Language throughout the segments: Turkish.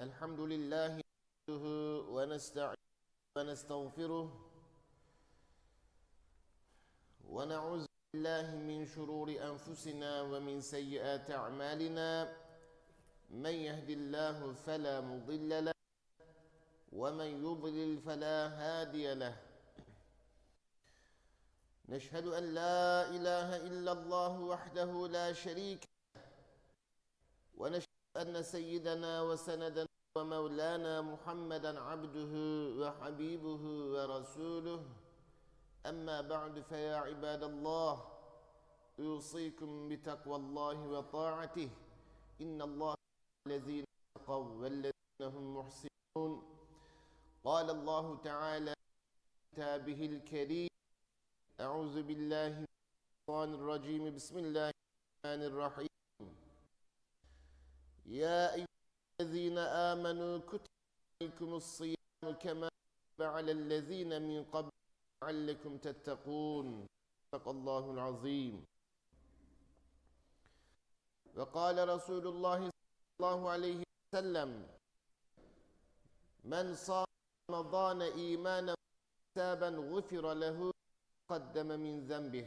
الحمد لله نحمده ونستعينه ونستغفره ونعوذ بالله من شرور أنفسنا ومن سيئات أعمالنا. من يهد الله فلا مضل له ومن يضلل فلا هادي له. نشهد أن لا إله إلا الله وحده لا شريك له ونشهد أن سيدنا وسندنا ومولانا محمدا عبده وحبيبه ورسوله أما بعد فيا عباد الله أوصيكم بتقوى الله وطاعته إن الله الذين اتقوا والذين هم محسنون قال الله تعالى في كتابه الكريم أعوذ بالله من الشيطان الرجيم بسم الله الرحمن الرحيم يا أيها الذين آمنوا كتب عليكم الصيام كما كتب على الذين من قبل لعلكم تتقون. صدق الله العظيم. وقال رسول الله صلى الله عليه وسلم من صام رمضان إيمانا واحتسابا غفر له قدم من ذنبه.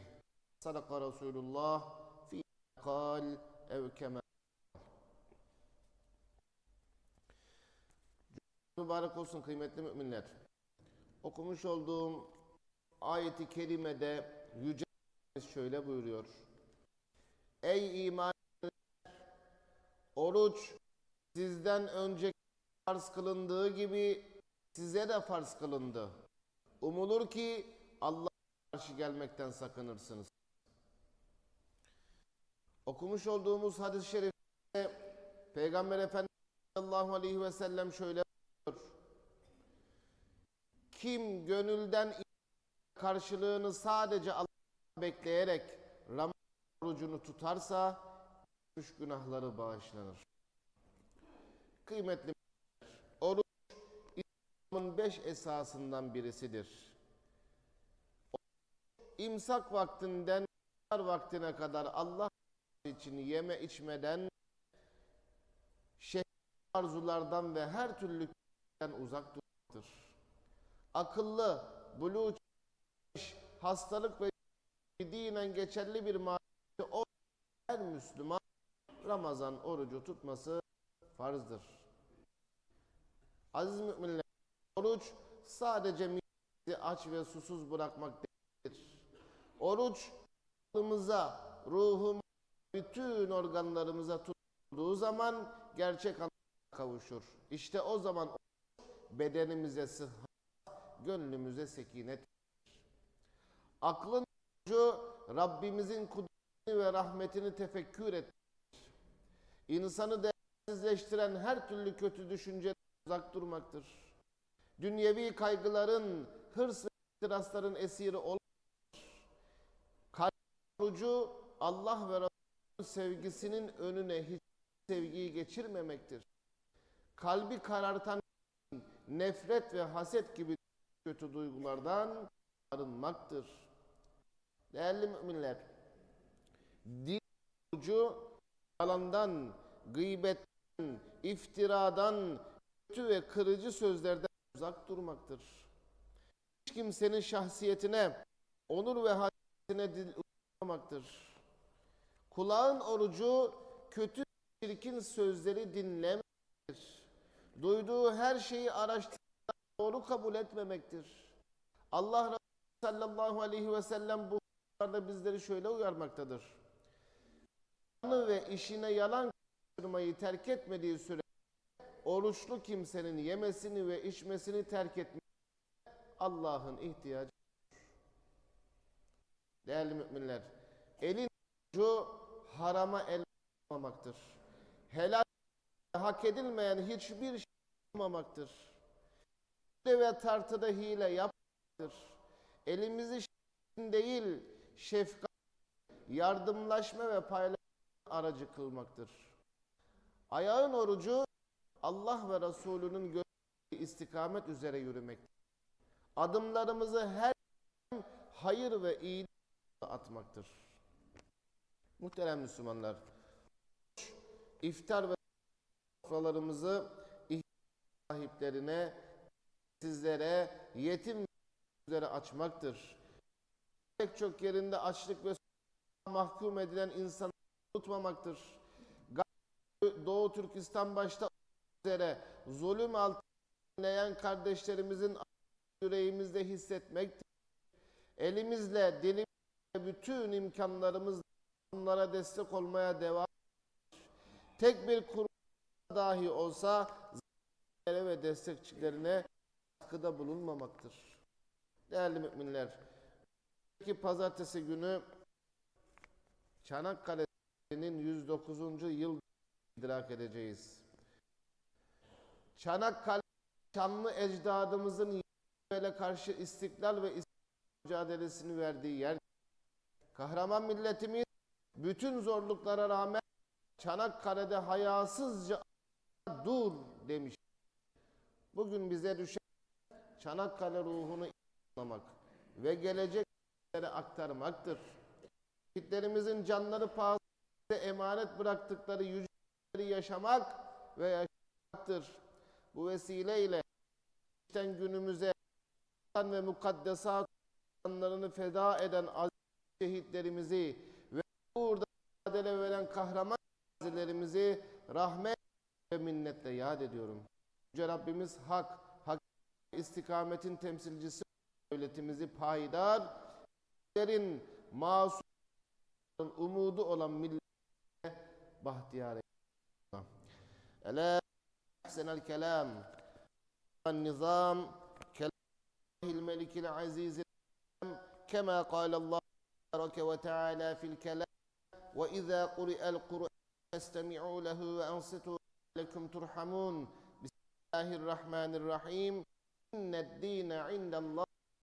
صدق رسول الله. في قال أو كما Mübarek olsun kıymetli müminler. Okumuş olduğum ayeti kerimede Yüce şöyle buyuruyor. Ey iman oruç sizden önce farz kılındığı gibi size de farz kılındı. Umulur ki Allah'a karşı gelmekten sakınırsınız. Okumuş olduğumuz hadis-i şerifte Peygamber Efendimiz sallallahu aleyhi ve sellem şöyle. Kim gönülden karşılığını sadece Allah'a bekleyerek Ramazan orucunu tutarsa üç günahları bağışlanır. Kıymetli oruç İslam'ın beş esasından birisidir. İmsak vaktinden vaktine kadar Allah için yeme içmeden şehir arzulardan ve her türlü uzak durmaktır. Akıllı, buluğ hastalık ve dinen geçerli bir manada o her Müslüman Ramazan orucu tutması farzdır. Aziz müminler, oruç sadece midemizi aç ve susuz bırakmak değildir. Oruç aklımıza, ruhumuza, bütün organlarımıza tutulduğu zaman gerçek anlamda kavuşur. İşte o zaman bedenimize sıhhat, gönlümüze sekinet Aklın ucu Rabbimizin kudretini ve rahmetini tefekkür etmektir. İnsanı değersizleştiren her türlü kötü düşünceden uzak durmaktır. Dünyevi kaygıların, hırs ve ihtirasların esiri olmaktır. Kalp ucu Allah ve Resulünün sevgisinin önüne hiç sevgiyi geçirmemektir. Kalbi karartan nefret ve haset gibi kötü duygulardan arınmaktır. Değerli müminler, din ucu yalandan, gıybetten, iftiradan, kötü ve kırıcı sözlerden uzak durmaktır. Hiç kimsenin şahsiyetine, onur ve haysiyetine dil uzatmamaktır. Kulağın orucu kötü, çirkin sözleri dinlemektir. Duyduğu her şeyi araştırarak doğru kabul etmemektir. Allah Resulü sallallahu aleyhi ve sellem bu hususlarda bizleri şöyle uyarmaktadır. Anı ve işine yalan kırmayı terk etmediği süre oruçlu kimsenin yemesini ve içmesini terk etmesi Allah'ın ihtiyacı. Değerli müminler, elin ucu harama el olmamaktır. Helal hak edilmeyen hiçbir şey olmamaktır. Ve tartıda hile yapmaktır. Elimizi değil şefkat, yardımlaşma ve paylaşma aracı kılmaktır. Ayağın orucu Allah ve Resulünün gösterdiği istikamet üzere yürümektir. Adımlarımızı her hayır ve iyilik atmaktır. Muhterem Müslümanlar, iftar ve sofralarımızı sahiplerine, sizlere, yetim üzere açmaktır. Pek çok yerinde açlık ve mahkum edilen insanları unutmamaktır. Gayri Doğu Türkistan başta üzere zulüm altında kardeşlerimizin yüreğimizde hissetmektir. Elimizle, dilimizle, bütün imkanlarımızla onlara destek olmaya devam Tek bir kurum dahi olsa ve destekçilerine katkıda bulunmamaktır. Değerli müminler, ki pazartesi günü Çanakkale'nin 109. yıl idrak edeceğiz. Çanakkale şanlı ecdadımızın böyle karşı istiklal ve istiklal mücadelesini verdiği yer. Kahraman milletimiz bütün zorluklara rağmen Çanakkale'de hayasızca dur demiş. Bugün bize düşen Çanakkale ruhunu anlamak ve geleceklere aktarmaktır. Şehitlerimizin canları pahasına emanet bıraktıkları yüceleri yaşamak ve yaşamaktır. Bu vesileyle geçten günümüze ve mukaddesat canlarını feda eden aziz şehitlerimizi ve burada mücadele veren kahraman gazilerimizi rahmet ve minnetle yad ediyorum. Yüce Rabbimiz hak, hak istikametin temsilcisi devletimizi payidar, derin, masum, umudu olan millete bahtiyar eylesin. Ela ahsenel kelam النظام كلام الملك العزيز كما قال الله تبارك وتعالى في الكلام وإذا قرئ القرآن فاستمعوا له وأنصتوا لكم ترحمون. بسم الله الرحمن الرحيم. إن الدين عند الله.